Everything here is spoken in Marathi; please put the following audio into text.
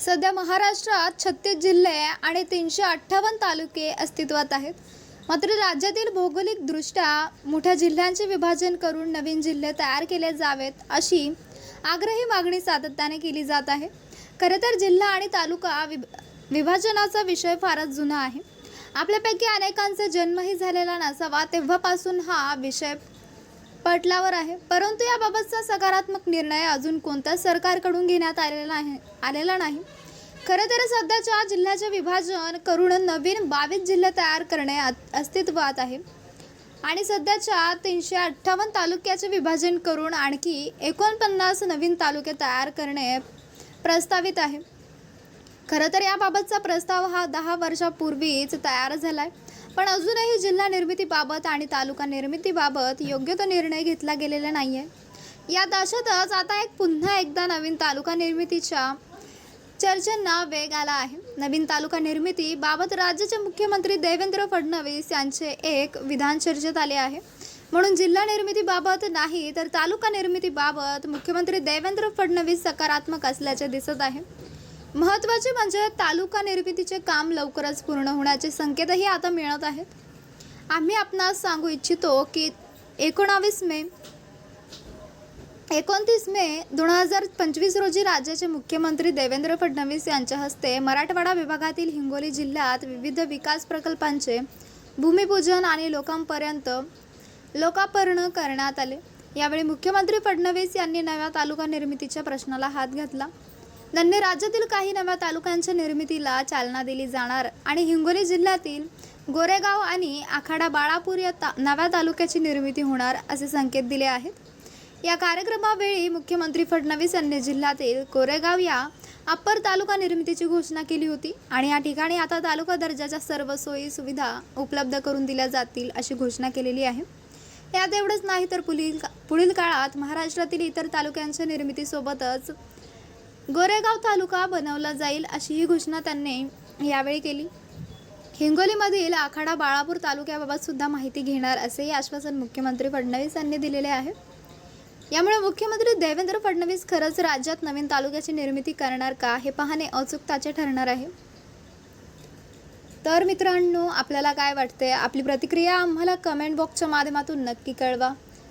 सध्या महाराष्ट्रात छत्तीस जिल्हे आणि तीनशे अठ्ठावन्न तालुके अस्तित्वात आहेत. मात्र राज्यातील भौगोलिकदृष्ट्या मोठ्या जिल्ह्यांचे विभाजन करून नवीन जिल्हे तयार केले जावेत अशी आग्रही मागणी सातत्याने केली जात आहे. खरं तर जिल्हा आणि तालुका विभ विभाजनाचा विषय फारच जुना आहे. आपल्यापैकी अनेकांचा जन्मही झालेला नसावा तेव्हापासून हा विषय पटलावर आहे. परंतु याबाबतचा सकारात्मक निर्णय अजून कोणत्याच सरकारकडून घेण्यात आलेला नाही आलेला नाही. खरं तर सध्याच्या जिल्ह्याचे विभाजन करून नवीन बावीस जिल्हे तयार करणे अस्तित्वात आहे. आणि सध्याच्या तीनशे अठ्ठावन्न तालुक्याचे विभाजन करून आणखी एकोणपन्नास नवीन तालुके तयार करणे प्रस्तावित आहे. खरं तर याबाबतचा प्रस्ताव हा दहा वर्षापूर्वीच तयार झाला आहे पण अजूनही जिल्हा निर्मितीबाबत आणि तालुका निर्मितीबाबत योग्य तो निर्णय घेतला गेलेला नाही आहे या दशातच आता एक पुन्हा एकदा नवीन तालुका निर्मितीच्या चर्चांना वेग आला आहे. नवीन तालुका निर्मिती बाबत राज्याचे मुख्यमंत्री देवेंद्र फडणवीस यांचे एक विधान चर्चेत आले आहे. म्हणून जिल्हा निर्मितीबाबत नाही तर तालुका निर्मितीबाबत मुख्यमंत्री देवेंद्र फडणवीस सकारात्मक असल्याचे दिसत आहे. महत्त्वाचे म्हणजे तालुका निर्मितीचे काम लवकरच पूर्ण होण्याचे संकेतही आता मिळत आहेत. आम्ही आपणास सांगू इच्छितो की एकोणावीस मे एकोणतीस मे दोन हजार पंचवीस रोजी राज्याचे मुख्यमंत्री देवेंद्र फडणवीस यांच्या हस्ते मराठवाडा विभागातील हिंगोली जिल्ह्यात विविध विकास प्रकल्पांचे भूमिपूजन आणि लोकांपर्यंत लोकार्पण करण्यात आले. यावेळी मुख्यमंत्री फडणवीस यांनी नव्या तालुका निर्मितीच्या प्रश्नाला हात घातला. त्यांनी राज्यातील काही नव्या तालुक्यांच्या निर्मितीला चालना दिली जाणार आणि हिंगोली जिल्ह्यातील गोरेगाव आणि आखाडा बाळापूर या ता नव्या तालुक्याची निर्मिती होणार असे संकेत दिले आहेत. या कार्यक्रमावेळी मुख्यमंत्री फडणवीस यांनी जिल्ह्यातील कोरेगाव या अप्पर तालुका निर्मितीची घोषणा केली होती आणि या ठिकाणी आता तालुका दर्जाच्या सर्व सोयी सुविधा उपलब्ध करून दिल्या जातील अशी घोषणा केलेली आहे. यात एवढंच नाही तर पुढील पुढील काळात महाराष्ट्रातील इतर तालुक्यांच्या निर्मितीसोबतच गोरेगाव तालुका बनवला जाईल अशी ही घोषणा त्यांनी यावेळी केली. हिंगोलीमधील आखाडा बाळापूर तालुक्याबाबत सुद्धा माहिती घेणार असेही आश्वासन मुख्यमंत्री फडणवीस यांनी दिलेले आहे. यामुळे मुख्यमंत्री देवेंद्र फडणवीस खरंच राज्यात नवीन तालुक्याची निर्मिती करणार का हे पाहणे अचूकताचे ठरणार आहे. तर मित्रांनो आपल्याला काय वाटते आपली प्रतिक्रिया आम्हाला कमेंट बॉक्सच्या माध्यमातून नक्की कळवा.